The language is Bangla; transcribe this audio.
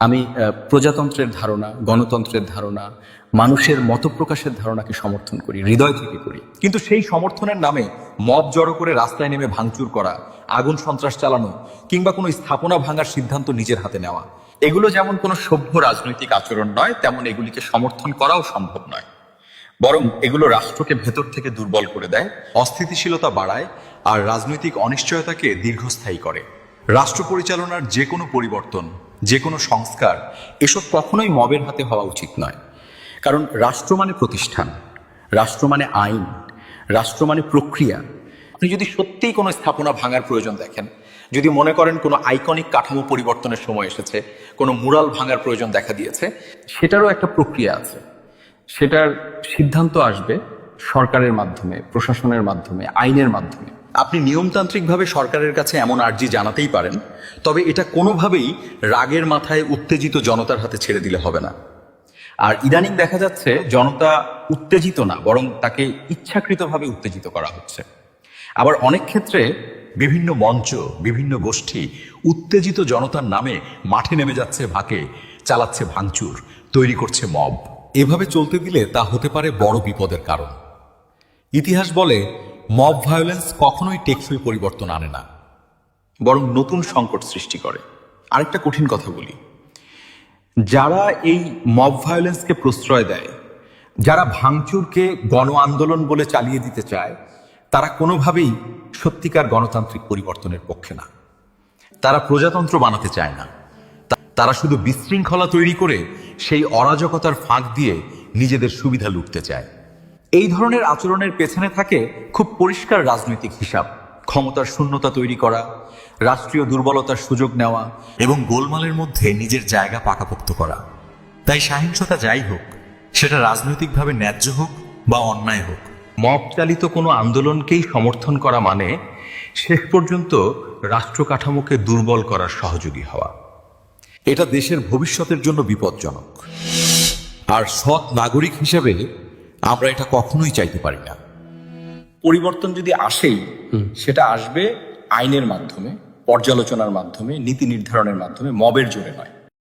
আমি প্রজাতন্ত্রের ধারণা, গণতন্ত্রের ধারণা, মানুষের মতপ্রকাশের ধারণাকে সমর্থন করি, হৃদয় থেকে করি। কিন্তু সেই সমর্থনের নামে মব জড়ো করে রাস্তায় নেমে ভাঙচুর করা, আগুন সন্ত্রাস চালানো, কিংবা কোনো স্থাপনা ভাঙার সিদ্ধান্ত নিজের হাতে নেওয়া, এগুলো যেমন কোনো সভ্য রাজনৈতিক আচরণ নয়, তেমন এগুলিকে সমর্থন করাও সম্ভব নয়। বরং এগুলো রাষ্ট্রকে ভেতর থেকে দুর্বল করে দেয়, অস্থিতিশীলতা বাড়ায়, আর রাজনৈতিক অনিশ্চয়তাকে দীর্ঘস্থায়ী করে। রাষ্ট্র পরিচালনার যে কোনো পরিবর্তন যে কোনো সংস্কার এসব কখনোই মবের হাতে হওয়া উচিত নয়। কারণ রাষ্ট্র মানে প্রতিষ্ঠান, রাষ্ট্র মানে আইন, রাষ্ট্র মানে প্রক্রিয়া। আপনি যদি সত্যিই কোনো স্থাপনা ভাঙার প্রয়োজন দেখেন, যদি মনে করেন কোনো আইকনিক কাঠামো পরিবর্তনের সময় এসেছে, কোনো মুরাল ভাঙার প্রয়োজন দেখা দিয়েছে, সেটারও একটা প্রক্রিয়া আছে। সেটার সিদ্ধান্ত আসবে সরকারের মাধ্যমে, প্রশাসনের মাধ্যমে, আইনের মাধ্যমে। আপনি নিয়মতান্ত্রিকভাবে সরকারের কাছে এমন আর্জি জানাতেই পারেন, তবে এটা কোনোভাবেই রাগের মাথায় উত্তেজিত জনতার হাতে ছেড়ে দিলে হবে না। আর ইদানিং দেখা যাচ্ছে জনতা উত্তেজিত না, বরং তাকে ইচ্ছাকৃতভাবে উত্তেজিত করা হচ্ছে। আবার অনেক ক্ষেত্রে বিভিন্ন মঞ্চ, বিভিন্ন গোষ্ঠী উত্তেজিত জনতার নামে মাঠে নেমে যাচ্ছে, ভাকে, চালাচ্ছে ভাঙচুর, তৈরি করছে মব। এভাবে চলতে দিলে তা হতে পারে বড় বিপদের কারণ। ইতিহাস বলে মব ভায়োলেন্স কখনোই টেকসই পরিবর্তন আনে না। বরং নতুন সংকট সৃষ্টি করে। আরেকটা কঠিন কথা বলি। যারা এই মব ভায়োলেন্সকে প্রশ্রয় দেয়, যারা ভাঙচুরকে গণ আন্দোলন বলে চালিয়ে দিতে চায়, তারা কোনোভাবেই সত্যিকার গণতান্ত্রিক পরিবর্তনের পক্ষে না। তারা প্রজাতন্ত্র বানাতে চায় না। তারা শুধু বিশৃঙ্খলা তৈরি করে সেই অরাজকতার ফাঁক দিয়ে নিজেদের সুবিধা লুটতে চায়। এই ধরনের আচরণের পেছনে থাকে খুব পরিষ্কার রাজনৈতিক হিসাব। ক্ষমতার শূন্যতা তৈরি করা রাষ্ট্রীয় দুর্বলতার সুযোগ নেওয়া এবং গোলমালের মধ্যে নিজের জায়গা পাকাপোক্ত করা। তাই সহিংসতা যাই হোক সেটা রাজনৈতিকভাবে ন্যায্য হোক বা অন্যায় হোক। মব চালিত কোনো আন্দোলনকেই সমর্থন করা মানে শেষ পর্যন্ত রাষ্ট্র কাঠামোকে দুর্বল করার সহযোগী হওয়া। এটা দেশের ভবিষ্যতের জন্য বিপজ্জনক। আর সৎ নাগরিক হিসেবে আমরা এটা কখনোই চাইতে পারি না। পরিবর্তন যদি আসেই সেটা আসবে আইনের মাধ্যমে পর্যালোচনার মাধ্যমে নীতি নির্ধারণের মাধ্যমে মবের জোরে নয়।